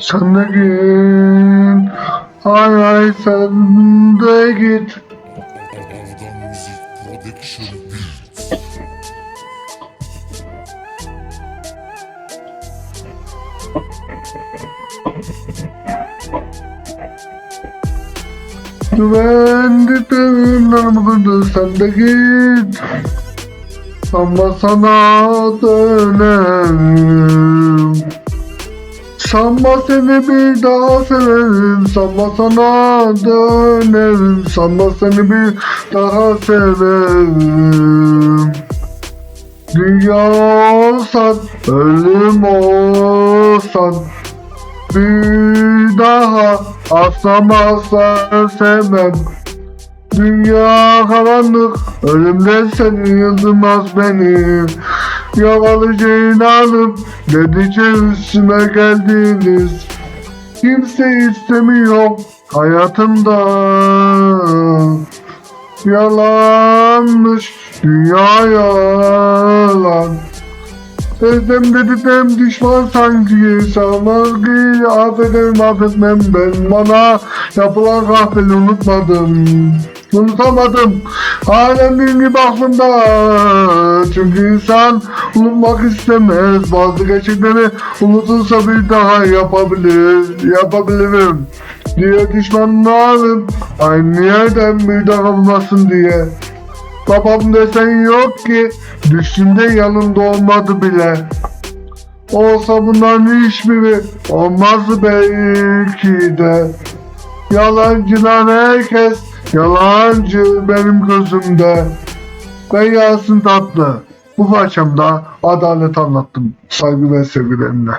De git. Ay ay sen de git. Güvendiklerim yanımda sen de git. Ama sana dönerim. Sanma seni bir daha severim. Sanma sana dönerim. Sanma seni bir daha severim. Dünya olsan, ölüm olsan Bir daha asla asla sevmem Dünya karanlık, ölümden seni yıldırmaz beni Yavalıca inanıp dedikçe üstüme geldiniz. Kimse istemiyor hayatımda Yalanmış dünya yalan. Özlem dedim düşman sanki Sanki affederim affetmem ben. Bana yapılan kahveli unutmadım Unutamadım. Halen bir gibi aklımda Çünkü insan unutmak istemez. Bazı gerçekleri unutulsa bir daha yapabilir Yapabilirim diye düşmanlarım. Aynı yerden bir daha olmasın diye. Babam desen yok ki Düştüğümde yanımda olmadı bile. Olsa bunların hiçbiri olmazdı belki de. Yalancılar herkes Yalancı benim gözümde. Ben Yasin Tatlı. Bu parçamda adalet anlattım Saygı ve sevgilerimle